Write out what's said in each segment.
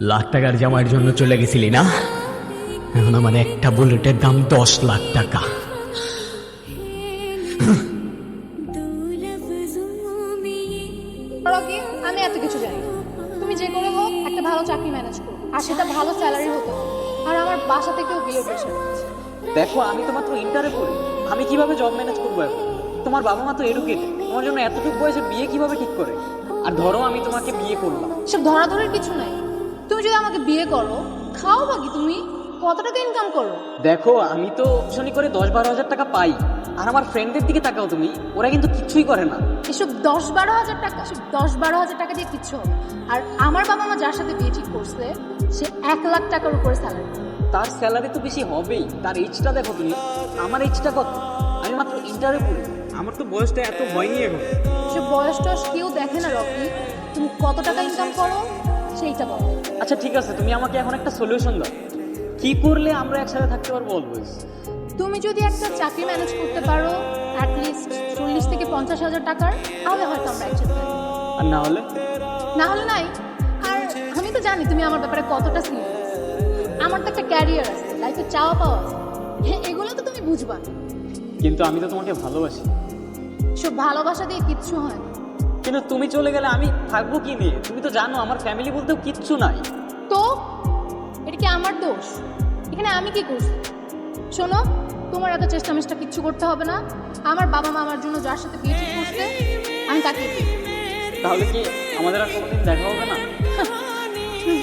লাখ টাকার জামার জন্য চলে গেছিলি না? এখন আমার একটা বুলেটের দাম দশ লাখ টাকা। ধরো কি আমি এত কিছু জানি না। তুমি যে করে হোক একটা ভালো চাকরি ম্যানেজ করো। আর সেটা ভালো স্যালারি হতে আর আমার বাসা থেকেও বিয়ে প্রেশার দেখো আমি তো মাত্র ইন্টারে পড়ি। আমি কীভাবে জব ম্যানেজ করব এখন? তোমার বাবা মা তো এডুকেটেড তোমার জন্য এতটুকু বয়সে বিয়ে কীভাবে ঠিক করে? আর ধরো আমি তোমাকে বিয়ে করলাম। সব ধরাধরের কিছু নাই। তুমি যদি আমাকে বিয়ে করো খাও বাকি তুমি? কত টাকা ইনকাম করো? দেখো আমি তো শনি করে দশ বারো হাজার টাকা পাই। আর আমার ফ্রেন্ডদের দিকে তাকাও তুমি ওরা কিন্তু কিচ্ছুই করে না। এসব দশ বারো হাজার টাকা এসব দশ বারো হাজার টাকা দিয়ে কিচ্ছু হবে আর আমার বাবা মা যার সাথে বিয়ে ঠিক করছে সে এক লাখ টাকার উপরে স্যালারি তার স্যালারি তো বেশি হবেই। তার এইজটা দেখো তুমি আমার এইজটা কত? আমি মাত্র ইন্টারে পড়ি আমার তো বয়সটা এত হয়নি এখন। সে বয়স টয়স কেউ দেখে না রকি। তুমি কত টাকা ইনকাম করো? সেইটা বলো। আচ্ছা ঠিক আছে তুমি আমাকে এখন একটা সলিউশন দাও। কি করলে আমরা একসাথে থাকতে পারব অলওয়েজ তুমি যদি একটা চাকরি ম্যানেজ করতে পারো অ্যাটলিস্ট চল্লিশ থেকে পঞ্চাশ হাজার টাকার তাহলে হয়তো আমরা একসাথে থাকব। আর না হলে? না হলে নাই। আর আমি তো জানি তুমি আমার ব্যাপারে কতটা সিরিয়াস আমার তো একটা ক্যারিয়ার আছে লাইফে চাওয়া পাওয়া আছে। হ্যাঁ এগুলো তো তুমি বুঝবা। না। কিন্তু আমি তো তোমাকে ভালোবাসি। সব ভালোবাসা দিয়ে কিচ্ছু হয় না। কিন্তু তুমি চলে গেলে আমি থাকব কি নিয়ে? তুমি তো জানো আমার ফ্যামিলি বলতেও কিচ্ছু নাই। তো? এটা কি আমার দোষ? এখানে আমি কি করছি? শোনো তোমার এত চেষ্টা মেষ্টা কিচ্ছু করতে হবে না। আমার বাবা মা আমার জন্য যার সাথে বিয়ে ঠিক করছে আমি তাকে তাহলে কি আমাদের আর কোনোদিন দেখা হবে না?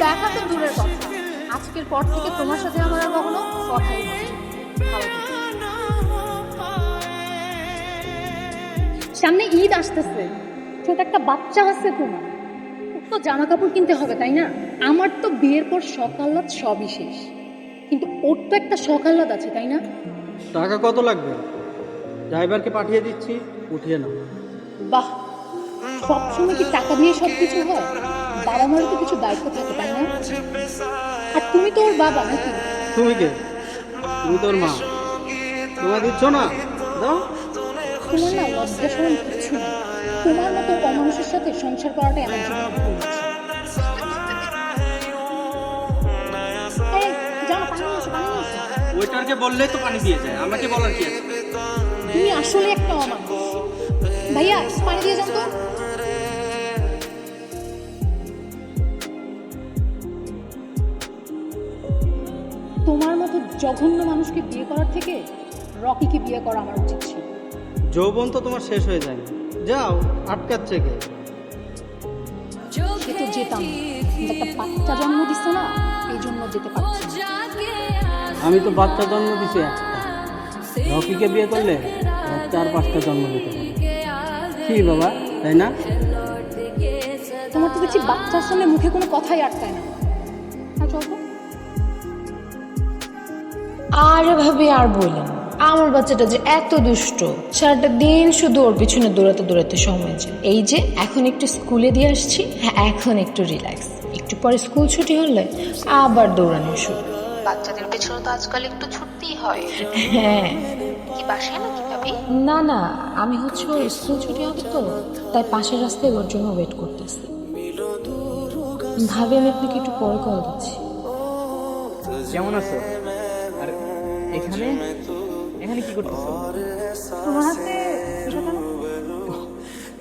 দেখা তো দূরের কথা। আজকের পর থেকে তোমার সাথে আমার আর কখনো কথাই হবে। সামনে ঈদ আসতেছে। ছোট একটা বাচ্চা আছে তোমার। তো জামা কাপড় কিনতে হবে তাই না? আমার তো বিয়ের পর সকালাত সবই শেষ। কিন্তু ওর তো একটা সকালাত আছে তাই না? টাকা কত লাগবে? ড্রাইভারকে পাঠিয়ে দিচ্ছি উঠিয়ে নাও। বাহ! সবসময় কি টাকা দিয়ে সব কিছু হয়? বাবা মারও তো কিছু দায়িত্ব থাকে তাই না? আর তুমি তো ওর বাবা নাকি? তুমি কে? তুমি তোর মা। তোমার দিচ্ছ না? দাও। তোমার না লজ্জা তোমার মতো অমানুষের সাথে সংসার করাটাই আমার এসো। ওয়েটারকে বললেই তো পানি দিয়ে যায় আমাকে বলার কি আছে? তুমি আসলে একটা অমানুষ। ভাইয়া পানি দিয়ে তো। তোমার মতো জঘন্য মানুষকে বিয়ে করার থেকে রকিকে বিয়ে করা আমার উচিত ছিল। যৌবন তো তোমার শেষ হয়ে যায় যাও আটকাচ্ছে কে? সে তো যেতাম একটা বাচ্চা জন্ম দিচ্ছে না এই জন্য যেতে পারছি আমি তো বাচ্চা জন্ম দিছি একটা। রকিকে বিয়ে করলে চার পাঁচটা জন্ম দিতে কি বাবা তাই না? তোমার তো দেখছি বাচ্চার সামনে মুখে কোনো কথাই আটকায় না। আর ভাবি আর বললেন আমার বাচ্চাটা যে এত দুষ্ট সারাটা দিন শুধু ওর পিছনে দৌড়াতে দৌড়াতে সময় যায়। এই যে এখন একটু স্কুলে দিয়ে আসছি। হ্যাঁ এখন একটু রিল্যাক্স একটু পরে স্কুল ছুটি হলে আবার দৌড়ানো শুরু। বাচ্চাদের পেছনে তো আজকাল একটু ছুটতেই হয়। হ্যাঁ। কি বাসায় নাকি ভাবি? না না আমি হচ্ছে ওর স্কুল ছুটি হবে তো তাই পাশের রাস্তায় ওর জন্য ওয়েট করতেছি। ভাবি আমি আপনাকে একটু পরে কল দিচ্ছি। কেমন আছো? আর এখানে? এখানে কি করতেছো? তোমার হাতে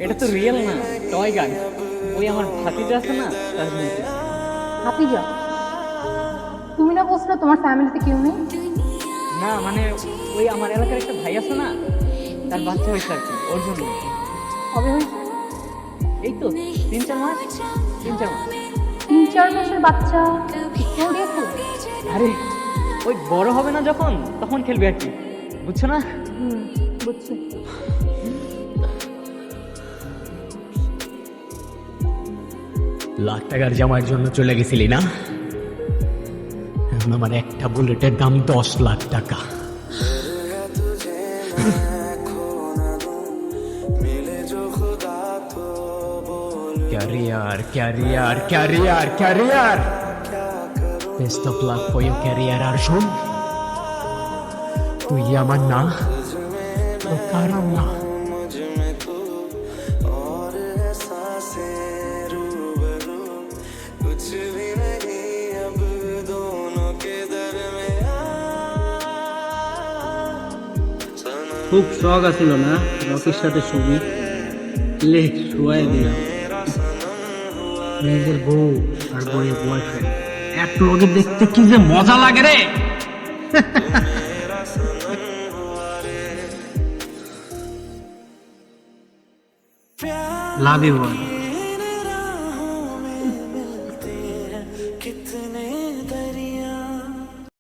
এটা তো রিয়েল না টয় গান। ওই আমার ভাতিজা আছে না তার জন্য হাতি তুমি না বলছো তোমার ফ্যামিলিতে কেউ নেই? না মানে ওই আমার এলাকার একটা ভাই আছে না তার বাচ্চা হয়েছে আর কি ওর জন্য। কবে হয়েছে? এই তো তিন চার মাস তিন চার মাস। তিন চার মাসের বাচ্চা? আরে ওই বড় হবে না যখন তখন খেলবে আর কি। বুঝছ না? বুঝছি। লাখ টাকার জামার জন্য চলে গেছিলি না? আমার একটা বুলেটের দাম দশ লাখ টাকা। Career career career career. Best of luck for your career আর শোন তুই আমার না কার খুব শখ আছিল না রকির সাথে ছবি লেখ শুয়াই দিলাম মেয়েদের বউ আর বউয়ের বয়ফ্রেন্ড এক লোকে দেখতে কি যে মজা লাগে রে লাভ ইউ